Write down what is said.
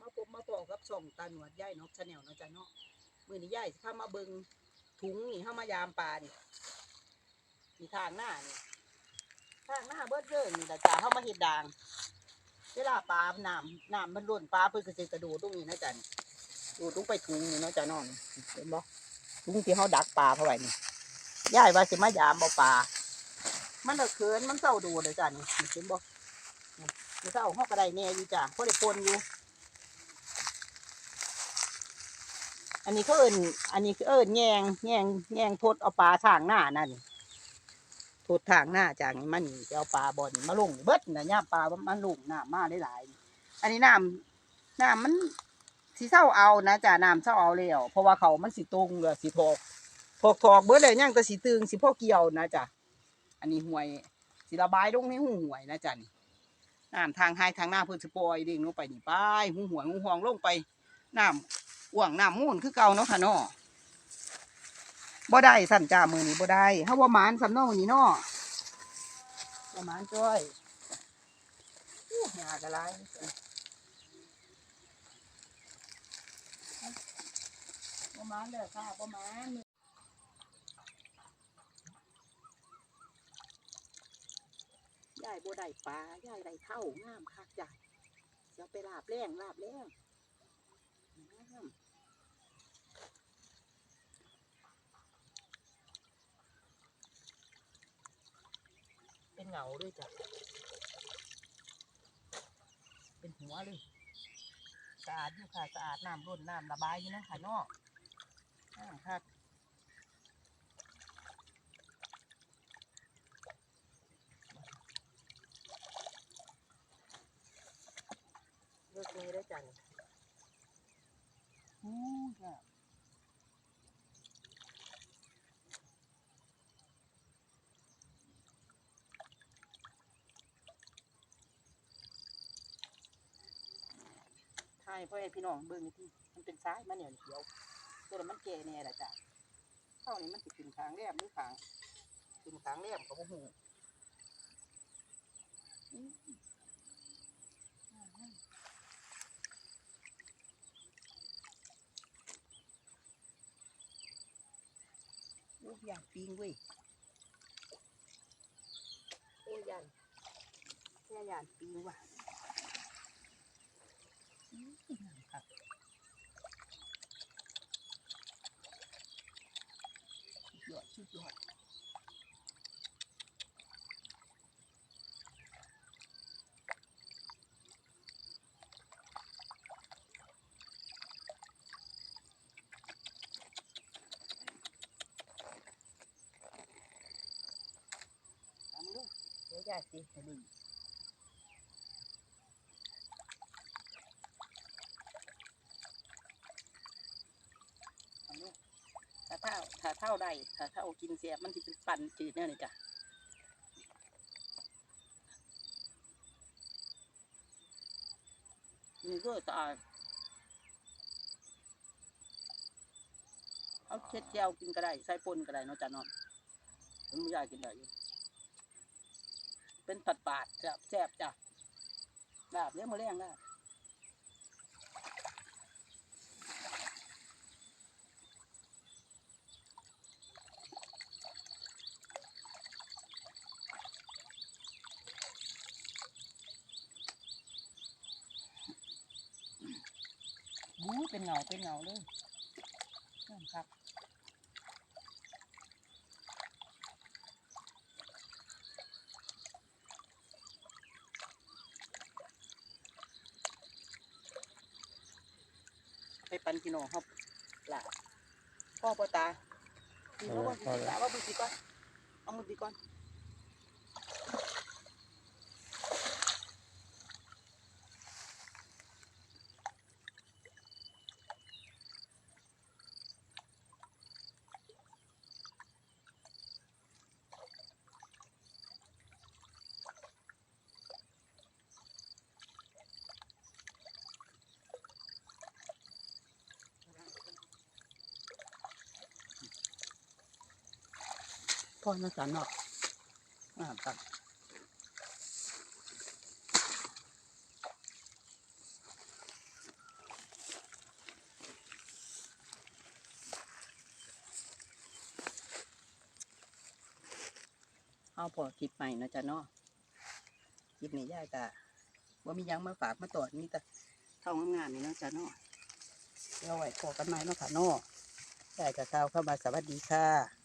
มาพบมาพอกับส่องตาหนวดย่ายนกชาแนลเนาะจ้ะเนาะมือนี้ย่ายสิพามาเบิงถุงนี่เฮามายามปลานี่นี่ทางหน้านี่ทางหน้าเบิดเด้องนี่ล่ะจ้ะเฮามาเฮ็ดด่าง เวลาปลาหน้ำน้ำมันล้นปลาเพิ่นก็สิกระโดดตรงนี้นะจ๊ะนี่โดดลงไปถุงนี่เนาะจ้ะนาะนี่เห็นบ่ถุงที่เฮาดักปลาเข้าไว้นี่ย่ายว่าสิมายามเอาปลามันเขินมันเศร้าดูเลยจ้ะนี่เห็นบ่นี่มันเศร้าเฮาก็ไดแน่อยู่จ้ะเพราะได้ปนอยู่ อันนี้เขาเอิ้นอันนี้คือเอิ้นแยงแยงแยงทดเอาปลาทางหน้านั่นทดทางหน้าจากนี้มันจะเอาปลาบ่อนมาลงเบิดนะย่าปลามันลงน้ำมาได้หลาย อันนี้น้ำน้ำมันสิเศร้าเอานะจ้ะน้ำเศร้าเอาแล้วเพราะว่าเขามันสิตรงเลยสิทอกทอกทอกเบิดเลยย่างแต่สิตึงสิพ่อเกี่ยวนะจ้ะอันนี้ห่วยสิระบายลงในหูห่วยนะจ้ะนี่น้ำทางให้ทางหน้าเพื่อสปอยเด้งลงไปนี่ไปหูห่วยหูห่วงลงไป น้ำอ่วงน้ำมูนคือเก่าเนาะค่ะเนาะบ่ได้สั่นจ้ามือนี้บ่ได้เฮาบ่หมานสำเนานี้เนาะบ่หมานจ้อยอู้หยากะไรบ่หมานเด้อค่ะบ่หมานยายบ่ได้ปลายายได้เท่างามคักจ้ะเดี๋ยวไปลาบแรงลาบแรง เป็นเหงาด้วยจ้ะ เป็นหัวเลยสะอาดอยู่ค่ะสะอาดน้ำร่นน้ำระบายอยู่นะค่ะนอกน้ำค่ะเลิกเลยได้อจ้ะนี่ อู้จ้ะ ใช่พ่อให้พี่น้องเบิ่งนี่ที่มันเป็นซ้ายมันเหนียวเขียวตัวนั้นมันแก่แน่แหละจ้ะเท่านี้มันสิขึ้นขางแรมหรือขางขึ้นขางแรมกับหูอืมโอ้ยอยากปิงเว้ยโอ้ยยันแค่ยานปิงว่ะ อืมงามครับสุด ยอดสุดยอดทำลูกเดี๋ยวยายสิให้ดูทำลูก ถ้าเท่าถ้าเท่าถ้าเท่ากินเสียบมันจะเป็นปันจืดแน่เลยจ้ะนี่ก็ตายเอาเช็ดแก้วกินก็ได้ใส่ปนก็ได้เนาะจ้ะเนอนผมไม่อยากกินได้อยู่เป็นปัดปาดจะแซ่บจ้ะลาบเลี้ยงมาเลี้ยงลาบ บู๊ เป็นเงาเป็นเงาเลยนั่นครับไปปันพี่น้องครับหลาพ่อพ่อตาดีแล้วว่าตาว่าบุษีก่อนเอามือดีก่อน พ่อน่าสันเนาะอ่าตัดเอาพอคลิปใหม่นะจ๊ะเนาะคลิปนี้ยากกะว่ามียังมาฝากมาตรวจมีแต่เท่างานนี่นะจ๊ะเนาะเราไหวพอกันไหมเนาะค่ะเนาะแต่กับข้าวเข้ามาสวัสดีค่ะ